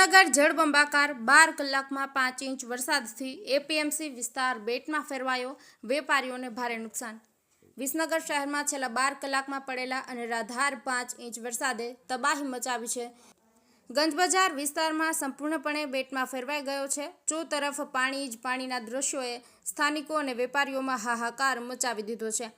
વિસનગર જળબંબાકાર બાર કલાકમાં પાંચ ઇંચ વરસાદથી એપીએમસી વિસ્તાર બેટમાં ફેરવાયો. વેપારીઓને ભારે નુકસાન. વિસનગર શહેરમાં છેલ્લા બાર કલાકમાં પડેલા અને રાધાર પાંચ ઇંચ વરસાદે તબાહી મચાવી છે. ગંજબજાર વિસ્તારમાં સંપૂર્ણપણે બેટમાં ફેરવાઈ ગયો છે. ચો તરફ પાણી જ પાણીના દ્રશ્યોએ સ્થાનિકો અને વેપારીઓમાં હાહાકાર મચાવી દીધો છે.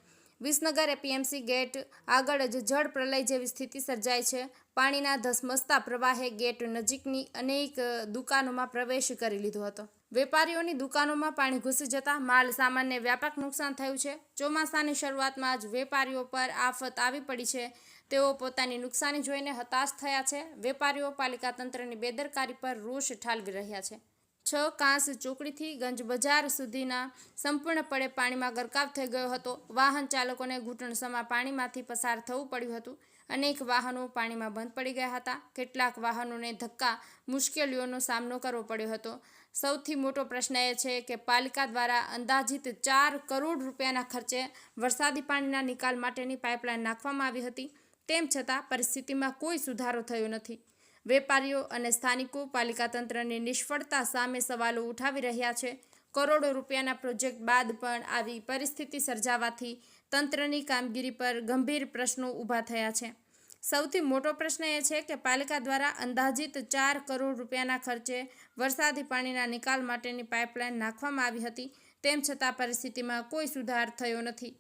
વિસનગર એપીએમસી ગેટ આગળ જ જળ પ્રલય જેવી સ્થિતિ સર્જાય છે. પાણીના ધસમસતા પ્રવાહે ગેટ નજીકની અનેક દુકાનોમાં પ્રવેશ કરી લીધો હતો. વેપારીઓની દુકાનોમાં પાણી ઘૂસી જતા માલ સામાનને વ્યાપક નુકસાન થયું છે. ચોમાસાની શરૂઆતમાં જ વેપારીઓ પર આફત આવી પડી છે. તેઓ પોતાની નુકસાની જોઈને હતાશ થયા છે. વેપારીઓ પાલિકા તંત્રની બેદરકારી પર રોષ ઠાલવી રહ્યા છે. છ કાંસ ચોકડીથી ગંજ બજાર સુધીના સંપૂર્ણપણે પાણીમાં ગરકાવ થઈ ગયો હતો. વાહન ચાલકોને ઘૂંટણસમાં પાણીમાંથી પસાર થવું પડ્યું હતું. અનેક વાહનો પાણીમાં બંધ પડી ગયા હતા. કેટલાક વાહનોને ધક્કા મુશ્કેલીઓનો સામનો કરવો પડ્યો હતો. સૌથી મોટો પ્રશ્ન એ છે કે પાલિકા દ્વારા અંદાજિત ચાર કરોડ રૂપિયાના ખર્ચે વરસાદી પાણીના નિકાલ માટેની પાઇપલાઇન નાખવામાં આવી હતી. તેમ છતાં પરિસ્થિતિમાં કોઈ સુધારો થયો નથી. વેપારીઓ અને સ્થાનિકો પાલિકા તંત્રની નિષ્ફળતા સામે સવાલો ઉઠાવી રહ્યા છે. કરોડો રૂપિયાના પ્રોજેક્ટ બાદ પણ આવી પરિસ્થિતિ સર્જાવાથી તંત્રની કામગીરી પર ગંભીર પ્રશ્નો ઊભા થયા છે. સૌથી મોટો પ્રશ્ન એ છે કે પાલિકા દ્વારા અંદાજિત ચાર કરોડ રૂપિયાના ખર્ચે વરસાદી પાણીના નિકાલ માટેની પાઇપલાઇન નાખવામાં આવી હતી. તેમ છતાં પરિસ્થિતિમાં કોઈ સુધાર થયો નથી.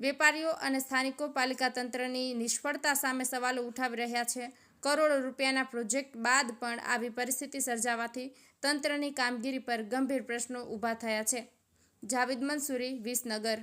વેપારીઓ અને સ્થાનિકો પાલિકા તંત્રની નિષ્ફળતા સામે સવાલો ઉઠાવી રહ્યા છે. કરોડો રૂપિયાના પ્રોજેક્ટ બાદ પણ આવી પરિસ્થિતિ સર્જાવાથી તંત્રની કામગીરી પર ગંભીર પ્રશ્નો ઊભા થયા છે. જાવેદ મંસૂરી, વિસનગર.